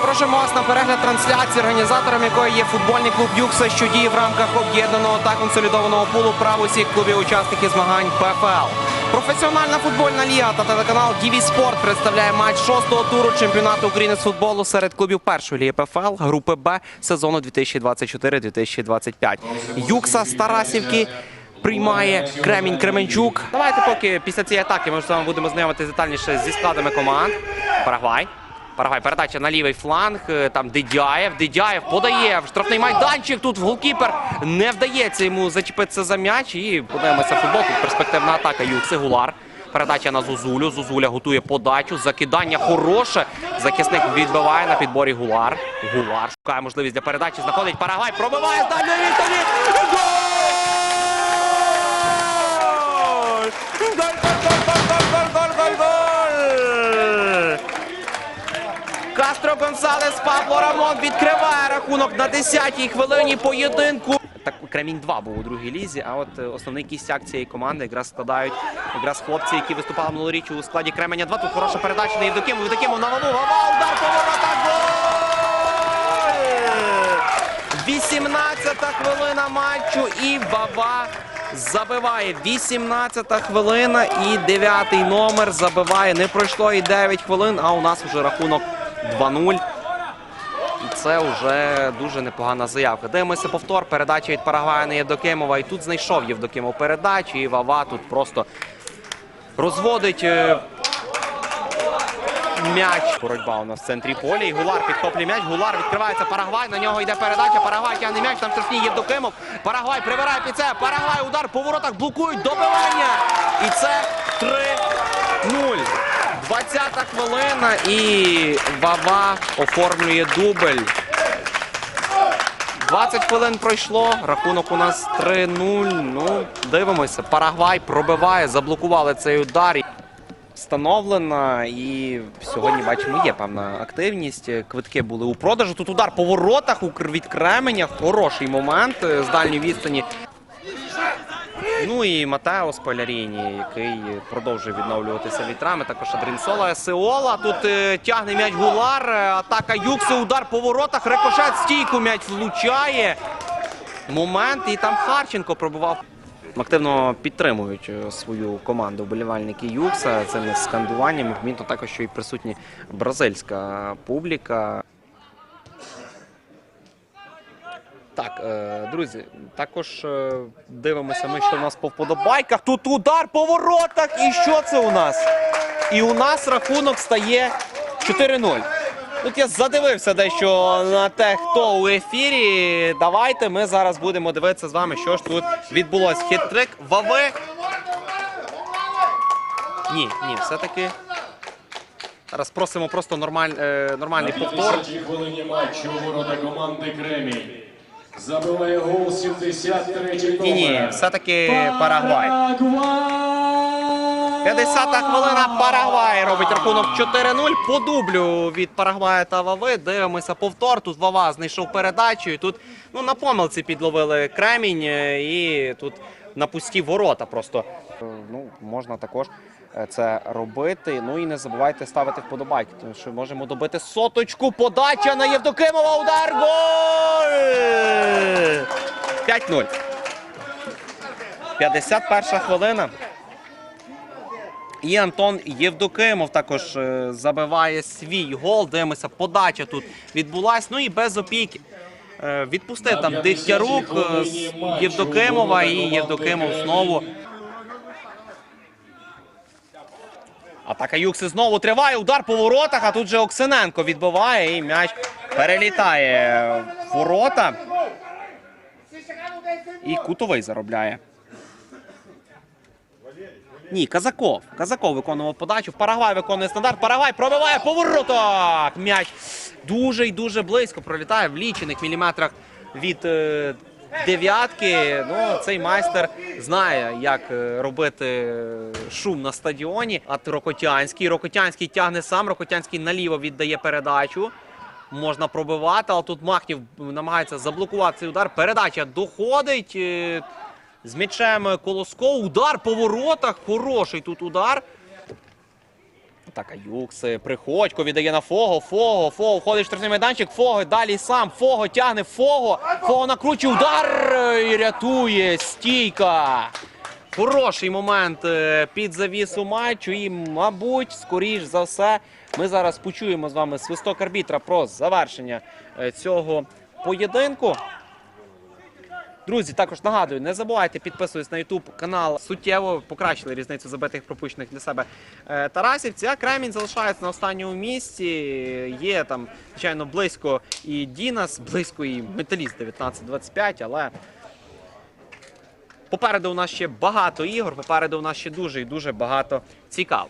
запрошуємо вас на перегляд трансляції, організатором якої є футбольний клуб Юкса, що діє в рамках об'єднаного та консолідованого пулу прав усіх клубів учасників змагань ПФЛ. Професіональна футбольна ліга та телеканал Діві Спорт представляє матч шостого туру чемпіонату України з футболу серед клубів першої ліги ПФЛ групи Б сезону 2024-2025. Юкса з Тарасівки приймає Кремінь Кременчук. Давайте поки після цієї атаки ми з вами будемо знайомитися детальніше зі складами команд. Парагвай. Парагвай передача на лівий фланг. Е, Там Дидяєв. Дидяєв подає в штрафний майданчик. Тут голкіпер не вдається йому зачепитися за м'яч. І подивимося футбол. Тут перспективна атака Юкси. Гулар. Передача на Зузулю. Зузуля готує подачу. Закидання хороше. Захисник відбиває на підборі Гулар. Гулар шукає можливість для передачі. Знаходить Парагвай. Пробиває з дальньої відстані. Гол! Гол! Гол! Гол! Гол! Гол! Кастро Гонсалес Пабло Рамон відкриває рахунок на 10-й хвилині поєдинку. Так, Кремінь 2 був у другій лізі, а от е, основний кістяк цієї команди якраз складають якраз хлопці, які виступали минулоріч у складі Кременя 2. Тут хороша передача на Євдокимов. Євдокимов на Ваву. Вава, удар по воротах. Гол! 18-та хвилина матчу і Вава забиває. 18-та хвилина і 9-й номер забиває. Не пройшло і 9 хвилин, а у нас вже рахунок 2-0. І це вже дуже непогана заявка. Дивимося повтор. Передача від Парагвая на Євдокимова. І тут знайшов Євдокимов передачу. І Вава тут просто розводить е, м'яч. Боротьба у нас в центрі поля. І Гулар підхоплює м'яч. Гулар відкривається Парагвай. На нього йде передача. Парагвай тягне м'яч. Там штрафній Євдокимов. Парагвай прибирає під це. Парагвай удар по воротах блокують добивання. І це 3-0. 20-та хвилина і Вава оформлює дубль. 20 хвилин пройшло. Рахунок у нас 3-0. Ну, дивимося. Парагвай пробиває, заблокували цей удар. Встановлена і сьогодні бачимо, є певна активність. Квитки були у продажу. Тут удар по воротах від Кременя. Хороший момент е, з дальньої відстані. Ну і Матео Спаляріні, який продовжує відновлюватися від травми. Також Адрінсола Сеола. Тут е, тягне м'яч Гулар. е, Атака Юкси, удар по воротах. Рикошет стійку м'яч влучає. Момент. І там Харченко пробував. Активно підтримують е, свою команду вболівальники Юкса цими скандуваннями. Помітно також, що і присутні бразильська публіка. Так, е, друзі, також е, дивимося ми, що у нас по вподобайках. Тут удар по воротах. І що це у нас? І у нас рахунок стає 4-0. Тут я задивився дещо на те, хто у ефірі. Давайте ми зараз будемо дивитися з вами, що ж тут відбулося. Хитрик Вави. Ні, ні, все-таки. Зараз просимо просто нормаль, е, нормальний повтор. 50 хвилині матчу ворота команди Кремінь. Забиває гол 73-й номер. Ні, ні, все-таки Парагвай. 50-та хвилина Парагвай робить рахунок 4-0 по дублю від Парагвая та Вави. Дивимося повтор. Тут Вава знайшов передачу. І тут ну, на помилці підловили кремінь і тут на пусті ворота просто. Ну, можна також це робити. Ну і не забувайте ставити вподобайки, тому що можемо добити соточку. Подача на Євдокимова. Удар. Гол! 5-0. 51 хвилина. І Антон Євдокимов також е, забиває свій гол. Дивимося, подача тут відбулась. Ну і без опіки. Е, Відпустив там Дегтярук е, з Євдокимова і Євдокимов знову. Атака Юкси знову триває. Удар по воротах, а тут же Оксененко відбиває і м'яч перелітає в ворота. І кутовий заробляє. Ні, Казаков. Казаков виконував подачу. Парагвай виконує стандарт. Парагвай пробиває по воротах. М'яч дуже і дуже близько пролітає в лічених міліметрах від е, дев'ятки. Ну, цей майстер знає, як е, робити шум на стадіоні. А Рокотянський. Рокотянський тягне сам. Рокотянський наліво віддає передачу. Можна пробивати, але тут Махнів намагається заблокувати цей удар. Передача доходить. е, з м'ячем Колосков. Удар по воротах. Хороший тут удар. Атака Юкси. Приходько віддає на Фого. Фого. Фого входить в штрафний майданчик. Фого далі сам. Фого тягне Фого. Фого накручує удар і рятує. Стійка. Хороший момент е, під завісу матчу. І, мабуть, скоріш за все, ми зараз почуємо з вами свисток арбітра про завершення е, цього поєдинку. Друзі, також нагадую, не забувайте підписуватись на YouTube канал. Суттєво покращили різницю забитих пропущених для себе е, Тарасівці. А Кремінь залишається на останньому місці. Є там, звичайно, близько і Дінас, близько і Металіст 19-25, але попереду у нас ще багато ігор, попереду у нас ще дуже і дуже багато цікаво.